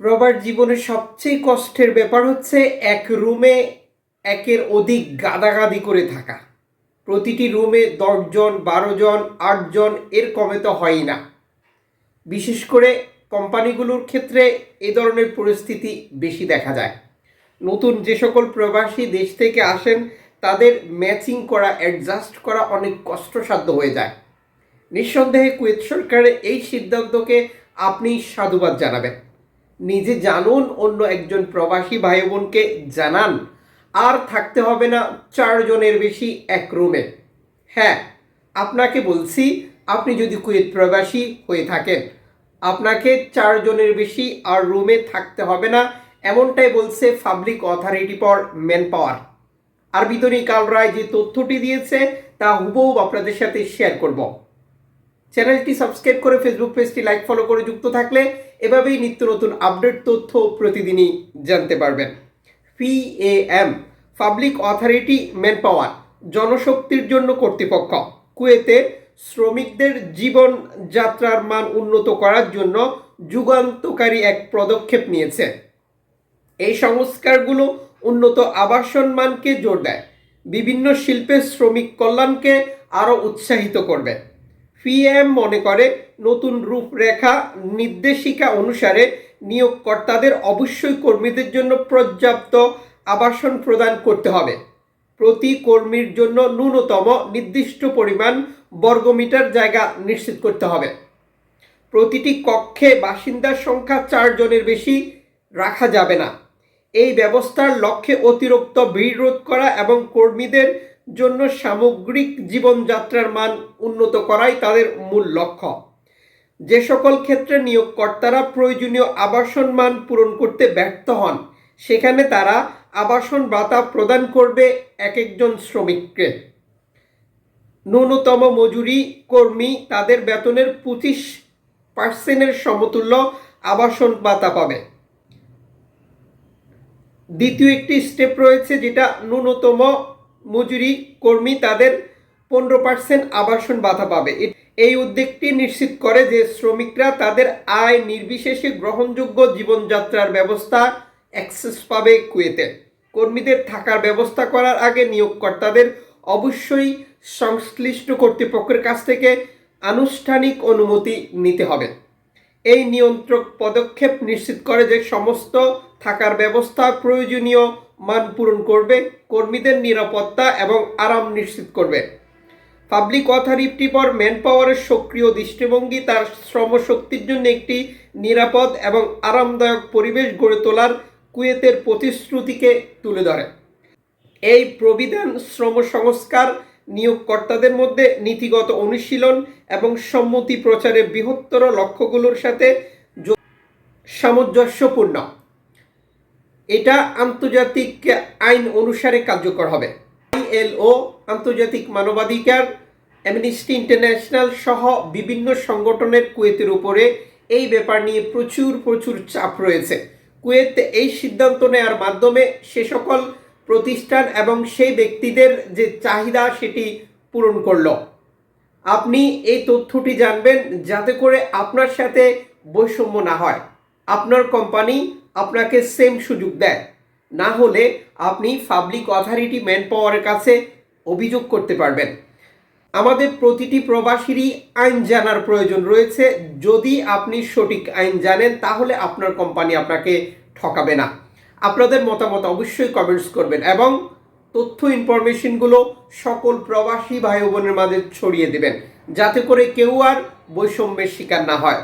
প্রবার জীবনের সবচেয়ে কষ্টের ব্যাপার হচ্ছে এক রুমে একের অধিক গাদাগাদি করে থাকা। প্রতিটি রুমে দশজন বারো জন আটজন, এর কমে তো হয়ই না। বিশেষ করে কোম্পানিগুলোর ক্ষেত্রে এ ধরনের পরিস্থিতি বেশি দেখা যায়। নতুন যে সকল প্রবাসী দেশ থেকে আসেন, তাদের ম্যাচিং করা, অ্যাডজাস্ট করা অনেক কষ্টসাধ্য হয়ে যায়। নিঃসন্দেহে কুয়েত সরকারের এই সিদ্ধান্তকে আপনি সাধুবাদ জানাবেন। নিজে জানুন, অন্য একজন প্রবাসী ভাই বোনকে জানান। আর থাকতে হবে না চারজনের বেশি এক রুমে। হ্যাঁ আপনাকে বলছি, আপনি যদি কুয়েত প্রবাসী হয়ে থাকেন, আপনাকে চারজনের বেশি আর রুমে থাকতে হবে না, এমনটাই বলছে public authority for man power. আর বিতরী কাল রায় যে তথ্যটি দিয়েছে, তা হুবহু আপনাদের সাথে শেয়ার করব। চ্যানেলটি সাবস্ক্রাইব করে ফেসবুক পেজটি লাইক ফলো করে যুক্ত থাকলে এভাবেই নিত্য নতুন আপডেট তথ্য প্রতিদিনই জানতে পারবেন। PAM public authority man power জনশক্তির জন্য কর্তৃপক্ষ। কুয়েতে শ্রমিকদের জীবন যাত্রার মান উন্নত করার জন্য যুগান্তকারী এক পদক্ষেপ নিয়েছে। এই সংস্কারগুলো উন্নত আবাসন মানকে জোর দেয়। বিভিন্ন শিল্পের শ্রমিক কল্যাণকে আরও উৎসাহিত করবে। পিএম মনে করে নতুন রূপরেখা নির্দেশিকা অনুসারে নিয়োগকর্তাদের অবশ্যই কর্মীদের জন্য পর্যাপ্ত আবাসন প্রদান করতে হবে। প্রতি কর্মীর জন্য ন্যূনতম নির্দিষ্ট পরিমাণ বর্গমিটার জায়গা নিশ্চিত করতে হবে। প্রতিটি কক্ষে বাসিন্দার সংখ্যা চারজনের বেশি রাখা যাবে না। এই ব্যবস্থার লক্ষ্যে অতিরিক্ত ভিড় রোধ করা এবং কর্মীদের জন্য সামগ্রিক জীবনযাত্রার মান উন্নত করাই তাদের মূল লক্ষ্য। যে সকল ক্ষেত্রে নিয়োগকর্তারা প্রয়োজনীয় আবাসন মান পূরণ করতে ব্যর্থ হন, সেখানে তারা আবাসন ভাতা প্রদান করবে এক একজন শ্রমিককে। ন্যূনতম মজুরি কর্মী তাদের বেতনের পঁচিশ পার্সেন্টের সমতুল্য আবাসন ভাতা পাবে। দ্বিতীয় একটি স্টেপ রয়েছে যেটা ন্যূনতম মজুরি কর্মী তাদের পনেরো পার্সেন্ট আবাসন ভাতা পাবে। এই উদ্যোগটি নিশ্চিত করে যে শ্রমিকরা তাদের আয় নির্বিশেষে গ্রহণযোগ্য জীবনযাত্রার ব্যবস্থা অ্যাক্সেস পাবে কুয়েতে। কর্মীদের থাকার ব্যবস্থা করার আগে নিয়োগকর্তাদের অবশ্যই সংশ্লিষ্ট কর্তৃপক্ষের কাছ থেকে আনুষ্ঠানিক অনুমতি নিতে হবে। এই নিয়ন্ত্রক পদক্ষেপ নিশ্চিত করে যে সমস্ত থাকার ব্যবস্থা প্রয়োজনীয় মান পূরণ করবে, কর্মীদের নিরাপত্তা এবং আরাম নিশ্চিত করবে। পাবলিক অথরিটি ফর ম্যান পাওয়ারের সক্রিয় দৃষ্টিভঙ্গি তার শ্রমশক্তির জন্য একটি নিরাপদ এবং আরামদায়ক পরিবেশ গড়ে তোলার কুয়েতের প্রতিশ্রুতিকে তুলে ধরে। এই প্রবিধান শ্রম সংস্কার নিয়োগকর্তাদের মধ্যে নীতিগত অনুশীলন এবং সম্মতি প্রচারের বৃহত্তর লক্ষ্যগুলোর সাথে সামঞ্জস্যপূর্ণ। এটা আন্তর্জাতিক আইন অনুসারে কার্যকর হবে। আইএলও আন্তর্জাতিক মানবাধিকার, অ্যামনিস্টি ইন্টারন্যাশনাল সহ বিভিন্ন সংগঠনের কুয়েতের উপরে এই ব্যাপার নিয়ে প্রচুর প্রচুর চাপ রয়েছে। কুয়েত এই সিদ্ধান্ত নেওয়ার মাধ্যমে সে সকল প্রতিষ্ঠান এবং সেই ব্যক্তিদের যে চাহিদা সেটি পূরণ করল। আপনি এই তথ্যটি জানবেন যাতে করে আপনার সাথে বৈষম্য না হয়। আপনার কোম্পানি আপনাকে সেম সুযোগ দেয়। না হলে আপনি পাবলিক অথরিটি ম্যান পাওয়ারের কাছে অভিযোগ করতে পারবেন। আমাদের প্রতিটি প্রবাসীরই আইন জানার প্রয়োজন রয়েছে। যদি আপনি সঠিক আইন জানেন, তাহলে আপনার কোম্পানি আপনাকে ঠকাবে না। আপনাদের মতামত অবশ্যই কমেন্টস করবেন এবং তথ্য ইনফরমেশনগুলো সকল প্রবাসী ভাই বোনের মাঝে ছড়িয়ে দেবেন। যাতে করে কেউ আর বৈষম্যের শিকার না হয়।